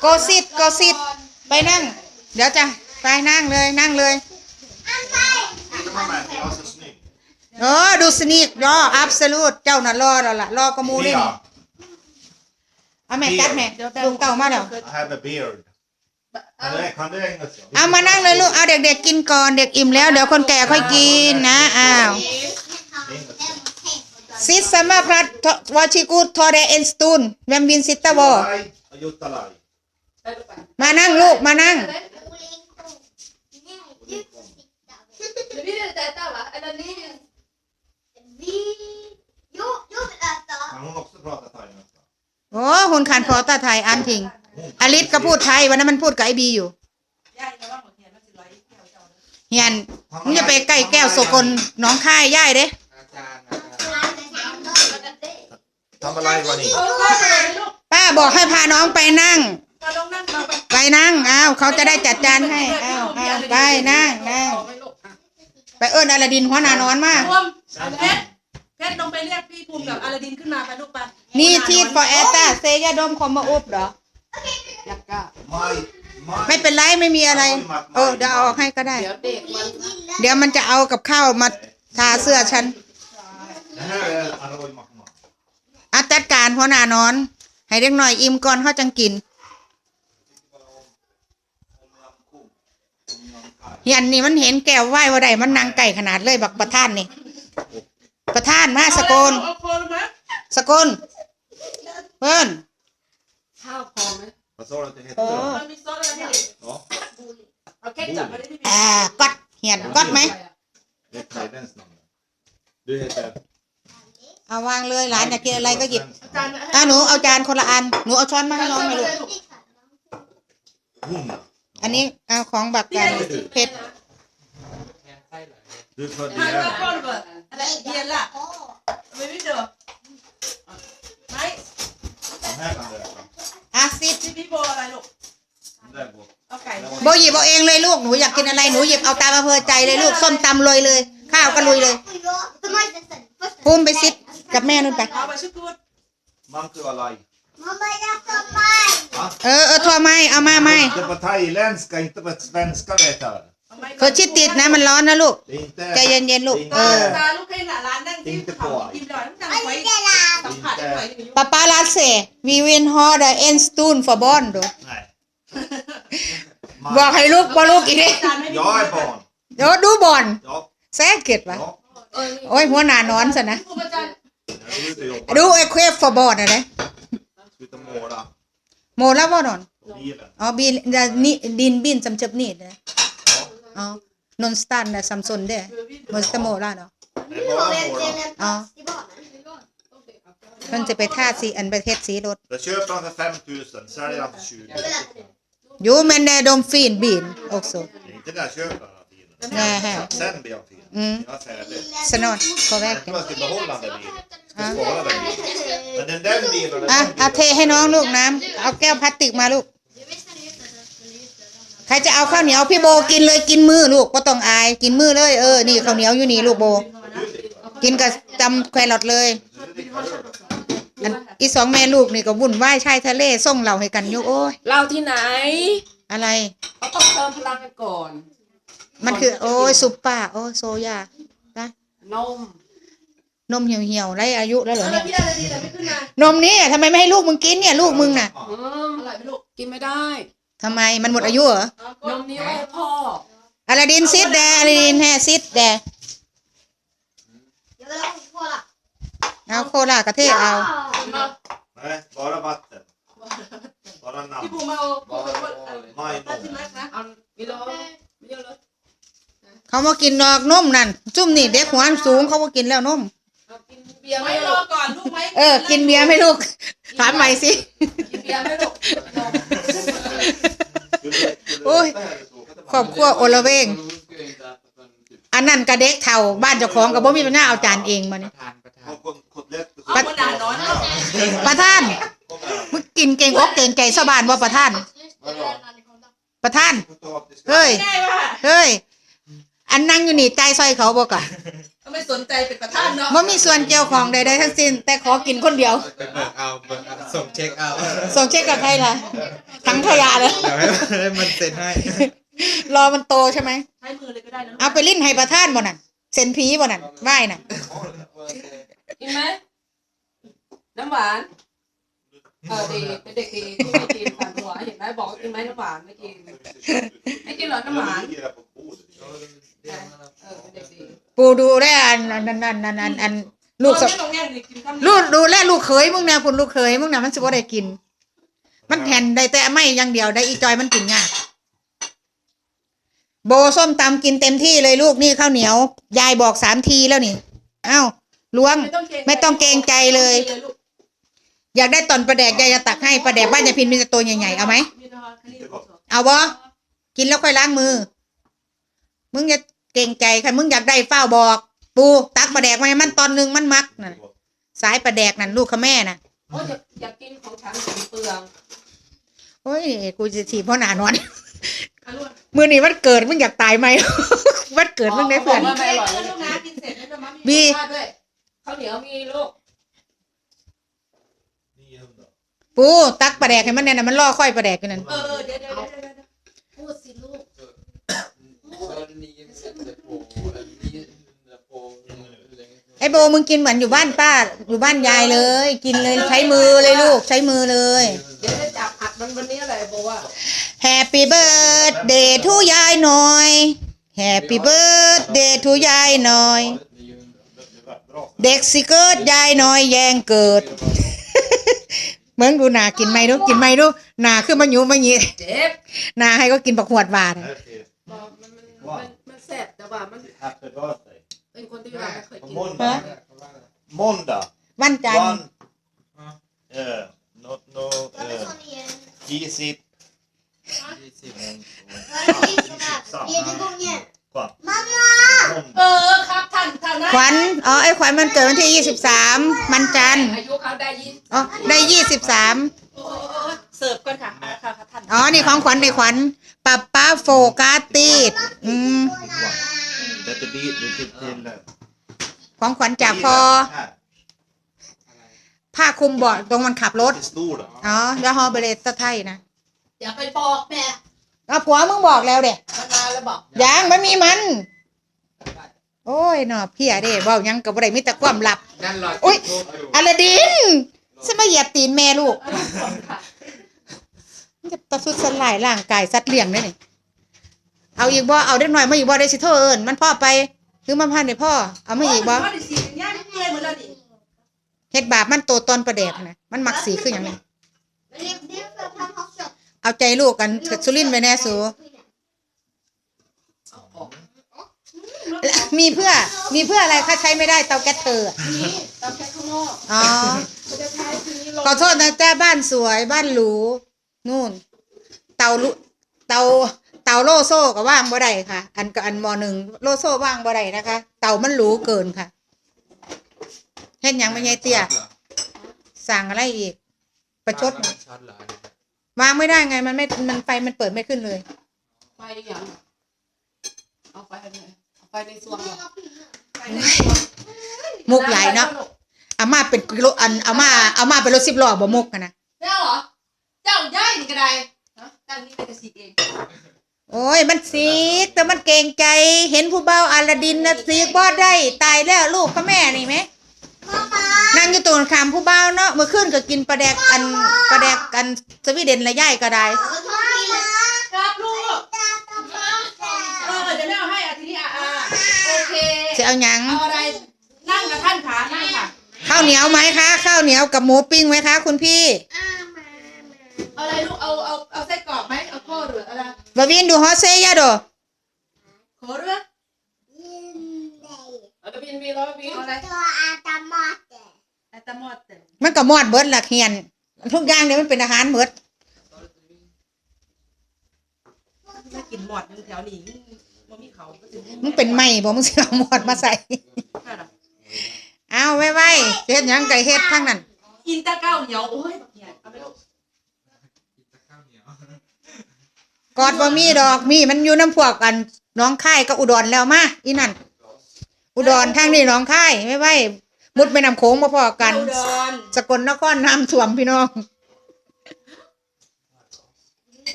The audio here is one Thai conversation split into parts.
โกซิดโกซิดไปนั่ง เดี๋ยวจะไปนั่งเลยนั่งเลย Titta mamma, jag är så snygg. เออดูสนิกรออับสลูดเจ้าน่ะรอแล้วล่ะรอกระมูเลยนี่ Mia, เอาแม่จัดแม่ลุงเต่ามาแล้ว I have a beard. Kan du, kan du engelska? เอามานั่งเลยลูกเอาเด็กๆกินก่อนเด็กอิ่มแล้วเดี๋ยวคนแก่ค่อยกินนะอ้าว Engelska. ซิสซัมมาพลัดวอชิกูทอเดเอนสตูนแวมวินซิตเตอร์วอ Juttalaj och Juttalaj. มานั่งลูกมานั่ง Du vill inte äta va? Eller ni vill? Kan hon också prata thai nästan? โอ้หุ่นขันพอตาไทยอันทิงอลิสก็พูดไทยวันนั้นมันพูดกับไอบีอยู่เฮียนมึงจะไปใกล้แก้วโสกลหน้องค่ายย่ายเด้ Tamalaj var ni. ป้าบอกให้พาน้องไปนั่งมาลงนั่งมา ไปไปนั่งอ้าวเขาจะได้จัดจานให้อ้าวอ้าวไปนั่งนั่งไปเอิ้นอลาดินหัวหน้านอนมารวมเพชรเพชรลงไปเรียกพี่ภูมิกับอลาดินขึ้นมาไปลูกไปนี่ทีดฟอร์แอตตาเซยาดมคอมมาอุบเหรออยากกะ Maj, maj. ไม่เป็นไรไม่มีอะไร เออเดี๋ยวเอาออกให้ก็ได้ เดี๋ยวเด็กมันเดี๋ยวมันจะเอากับข้าวมาทาเสื้อฉัน Det här är Arroy Mahmoud. อาจัดการหัวหน้านอน ให้เด็กหน่อยอิ่มก่อนเขาจังกินเฮี ยนนี่มันเห็นแก้วไหว้ว่าใดมันนางไก่ขนาดเลยบักประท่านนี่ ประท่านมาสกลเอาคนไหมสกลเพิ่นข้าวพอไหม Vad sa du att det hette? มันมีซอสอะไรให้ดิ Ja, เอาแค่จับมาได้ที่พี่อ่าก๊อดเฮียนก๊อดไหม det är ett thailändskt namn. Du heter? เอาวางเลยหลานอยากกินอะไรก็หยิบจานอะหนูเอาจานคนละอันหนูเอาช้อนมาให้น้องหน่อยลูก Hon. อันนี้เอาของบักกันเผ็ด Du är född i ทานข้าว Gävle. ก้อนเบอร์อะไรเย็นล่ะไม่ไม่เจอไม่ Den här kan du äta. อาซิดพี่พี่โบอะไรลูก Den där går. เอาไก่โบหยิบเอาเองเลยลูกหนูอยากกินอะไรหนูหยิบเอาตามอำเภอใจเลยลูกส้มตำเลยเลย ข้าวก็ลุยเลยภูมิไปซิดกับแม่นู่นไปเอาไปชุ เออเออทัวไม่เอามาไม่ Inte på thailändska, inte på svenska vet jag. เอาไม่เธอชิดติดนะมันร้อนนะลูก Det är inte... ใจเย็นๆลูก เออ ตาลูกให้หลานร้านนั่งที่เขากินดอยต้องนั่งไว้สัมผัสหน่อยอยู่ปาปาลาเซวีวินฮอดเอ็นสตูนฟอร์บอนดู Nej. บอกให้ลูกบอกลูกอีกดิจานไม่มี Jag är barn. เดี๋ยวดูบอล Ja. แซ่เกิดวะ Ja. โอ้ยหัวหน้านอนซะนะ ครูอาจารย์ Jag ska ut och jobba. ดูไอ้เควฟฟอร์บอลนะนะ Ska ut och måla. โมแล้วว่านอน På bilen. อ๋อบีนี่ดินบินสำเจ็บนี่นะอ๋อนนสตันนะซัมซุนเด้มนสตโมล่าเนาะ Det är bara måla. อ๋อมันจะไปท่าสีอันประเทศสีรถ Jag köper den för 5000, säljer den för 20. ยูแมนเดดมฟีนบีนโอโซ Det är inte när jag köper den här bilen. Nähä. Sen blir jag fin. Mm. Jag är färdig. สนอนพอแว Jag ก tror jag ska behålla den där bilen. Jag ska spara den bilen. Men den där bilen, den อะเอาเทให้น้องลูกน้ำเอาแก้วพลาสติกมาลูก ใครจะเอาข้าวเหนียวพี่โบกินเลยกินมือลูกก็ต้องอายกินมือเลยเออนี่ข้าวเหนียวอยู่นี่ลูกโบ กินกับจำแครอทเลยอันอีสองแม่ลูกนี่ก็วุ่นวายชายทะเลส่งเราให้กันอยู่โอ้ยเราที่ไหนอะไรเขาต้องเติมพลังกันก่อน มันคือ โอ้ยซุปป้าโอ้ยโซยานะนม นมเหี่ยวๆไรอายุแล้วเหรอแล้วเนี่ยพี่อะไรดีแต่ไม่ขึ้นมานมนี่ทำไมไม่ให้ลูกมึงกินเนี่ย ลูกมึงน่ะอืมอร่อยไหมลูกกินไม่ได้ทำไมมันหมดอายุเหรอนมนี้ไว้ให้พ่ออลาดินซิดแดอลาดินแฮซิดแดเอาโคลากระเทศเอา Nej, bara vatten. Bara พี่ namn. ภูมิเอาโคโค่ Maj ตัดที่ nome. มักนะเอาวิโลไม่เยอะเลยเขามากินดอกนมนั่นจุ่มนี่เด็กหัวสูงเขามากินแล้วนมเอากินเบียร์ไหมไม่รลูอก ก่อนลูกไหมเออ กินเบียร์ไหม่ลูก ถามใหม่สิ กินเบียร์ไหมลูกนม Skulle du- skulle du Oj. äta här så? ครอบครัวโอละเวง อันนั้นกระเด็กเท่าบ้านเจ้าของกับบ่มีปัญญาเอาจานเองมานี่ Ha kot- kotlett och เอาคนด่านน้อยเนาะประท่าน Kom här. มึงกินเก่งอกเก่งใจชาวบ้านว่าประท่าน ประท่าน Potatis. เฮ้ยง่ายว่ะเฮ้ย อันนั่งอยู่นี่ใจายซอยเขาบ่กะไม่สน ใจเป็นประธานเนาะบ่มีส่วนเกี่ยวของใดๆทั้งสิ้น แต่ขอกินคนเดียว ไปเบิกเอาเบิกเอาส่งเช็คเอาส่งเช็คกับใครล่ะถังขยะเลยเดี๋ยวให้ให้มันเซ็นให้รอมันโตใช่ไหม ใช้มือเลยก็ได้นะเอาไปลิ้นให้ประท่านบ่น่ะเซ็นผีบ่น่ะไหว้น่ะ กินไหมน้ำหวานเออดีเป็นเด็กดีที่ไม่กินฝันหัวเห็นไหมบอกว่ากินไหมน้ำหวานไม่กินไม่กินเหรอน้ำหวานเออเป็นเด็กดีปูดูแลอันอันอันอันอันอันอันลูกสะไม่ต้องแย่งดิกินข้าวลูกดูแลลูกเขยมึงนะพุ่นลูกเขยมึงน่ะมันสิบ่ได้กิน มันแทนได้แต่ไม่อย่างเดียวได้อีจอยมันกินยาก โบส้มตำกินเต็มที่เลยลูกนี่ข้าวเหนียว ยายบอกสามทีแล้วนี่อ้าวล้วงไม่ต้องเกรงไม่ต้องเกรงใจเลยลูกอยากได้ตอนประแดกยายจะตักให้ประแดกบ้านยายพินมีแต่ตัวใหญ่ๆเอาไหมมีนะคะคดีของสองเอาบ่กินแล้วค่อยล้างมือ มึงอย่าเกรงใจใครมึงอยากได้เฝ้าบอก ปูตักประแดกมาให้มันตอนหนึงมันมักน่ะสายประแดกนั่นลูกเขาแม่น่ะ โอ้ยอยากอยากกินของฉันสีเปลืองโอ้ยกูจะถีบพ่อหนานอนอะลูกมือนี้วันเกิดมึงอยากตายไหม วันเกิดมึงได้เพื่อน ไม่อร่อยเพื่อนลูกนะกินเสร็จแล้วจะมามีบีข้าวด้วยข้าวเหนียวมีลูกปูตักประแดกให้มันเนี่ยนะมันล่อค่อยประแดกอยู่นั่นเออเออเดี๋ยวเดี๋ยวเดี๋ยวเดี๋ยวพูดสิลูก ไอ้โบมึงกินเหมือนอยู่บ้านป้า อยู่บ้านยายเลย กินเลยใช้มือเลยลูกใช้มือเลย เดี๋ยวจะจับอัดมันวันนี้อะไรบอกว่า Happy birthday to ยายหน่อย Happy birthday to ยายหน่อย เด็กสิเกิดยายหน่อยแย่งเกิดเหมือนดูหนากินไหมดูกินไหมดูหนาคือมาอยู่มาหยีเจ็บหนาให้ก็กินบักหวดหวาน มันมันแสบแต่ว่ามัน happy birthday เป็นคนที่ว่าไม่เคยกิน måndag måndag One time. not no no เราอยี่สิบยี่สิบสองยี่สนามเรียนที่งเรียน ก่อน เอ måndag อครับท่านท่านขวัญ อ๋อ ไอ้ขวัญมันเกิดวันที่ยี่สิบสามมันจันทร์อายุเขาได้ยี่อ๋อ ได้ 23 เสิร์ฟก่อนค่ะค่ะค่ะท่านอ๋อ นี่ของขวัญในขวัญป้าป้าโฟกัสติดอืม Detta blir lite till... eh, ของขวัญจากพอ Här. ผ้าคลุมเบาะตรงมันขับรถ Lite stor då. อ๋อ แล้วฮอเบเลตไทยนะอย่าไปบอกแม่อ๋อผัวมึงบอกแล้วเด็มันมาแล้วบอกยังไม่มีมัน โอ้ยหนอเพี่ยเด้เว้าหยังกับอะไรมีแต่ความลับ นั่นหลอดอุ๊ย อลาดินสมาเหยียบตีนแม่ลูกมัน จะประทุษร้ายร่างกายสัตว์เลี้ยงได้นี่เอาอีกบ่เอาเด็กหน่อยมาอีกบ่ได้สิโทษเอิ้นมันพ่อไปหรือมาพันในพ่อเอามาอีกบ่ว่าดิสีเป็นย่างเมื่อยเหมือนเราดิเฮ็ดบาปมันโตตอนประแดกนะมันมักสีคือหยังไงเรียกเรียกแบบทำฮอกช็อปเอาใจลูกกันเถิดสุรินทร์ไปแน่สูมีเพื่อ มีเพื่ออะไรคะใช้ไม่ได้เตาแก๊สเธออะนี่ตามแค่ข้างนอกอ๋อเขาจะใช้ทีนี้ลงขอโทษนะจ้าบ้านสวยบ้านหรู นู่น เตาลุเตาเตาโลโซ่ก็ว่างบ่ได้ค่ะ อันกับอันมอหนึ่งโลโซ่ว่างบ่ได้นะคะ เตามันหรูเกินค่ะเห็นยังไม่ใช่เตี้ยสั่งอะไรอีก ประชดช็อตเหรอวางไม่ได้ไงมันไม่มันไฟมันเปิดไม่ขึ้นเลย ไฟอย่างเอาไฟไหนเอาไฟในส่วนเหรอมุกใหญ่เนาะอาม่าเป็นกิโลอันอาม่าอาม่าเป็นรถสิบล้อบ่มุกอะนะ เจ้าเหรอ เจ้า ย่ายนี่ก็ได้ฮะเจ้านี่เป็นกระสีเองโอ้ยมันสีกแต่มันเก่งใจ เห็นผู้เบาอาลาดินนะสีกบ่ได้ ตายแล้วลูกกับแม่นี่ไหมนั่งอยู่ตรงคามผู้เบาเนาะเมื่อคืนก็กินปลาแดกอันปลาแดกอันสวีเดนละย่ายก็ได้ครับลูกเออเดี๋ยวแม่เอาให้อาทิตย์นี้อะอะโอเคจะเอาหยังเอาอะไรนั่งกับท่านขานั่งค่ะข้าวเหนียวไหมคะ ข้าวเหนียวกับหมูปิ้งไหมคะ คุณพี่ เอาอะไรลูกเอาเอาเอาไส้กรอกไหมเอาข้อหรืออะไรบาวินดูฮอตเซยาโดขอเรือเอาตะบินบีแล้วบินเอาอะไรตัวอาตามอดแต่ไอตามอดแต่มันก็มอดเบิดละเฮียน ทุกอย่างเนี่ยมันเป็นอาหารเบิดไม่กินหมอดอยู่แถวนี้มันมีเขาก็ถึงมึงเป็นไหมบ่มึงสิเอามอดมาใส่ ค่ะดอกเอาไว้ไว้เฮ็ดหยังไก่เฮ็ดทั้งนั้นกินตะเก้าเหนียวโอ้ยเนี่ยเอาไปลูก ข้าวเหนียว กอดบ่มีดอกมีมันอยู่น้ำพวกกันน้องค่ายก็อุดรแล้วมาอีนั่นอุดรทางนี้น้องค่ายไม่ไหวมุดไปนำโค้งมาพอกัน อุดรสกลนครน้ำท่วมพี่น้อง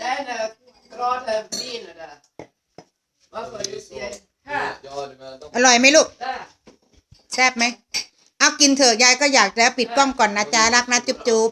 ได้นะกรอดเออดีนะดาว่าก็ยูเซียค่ะอร่อยไหมลูกได้แซ่บไหม เอากินเถอะยายก็อยากแล้วปิดกล้องก่อนนะจ๊ะรักนะจุ๊บจุ๊บ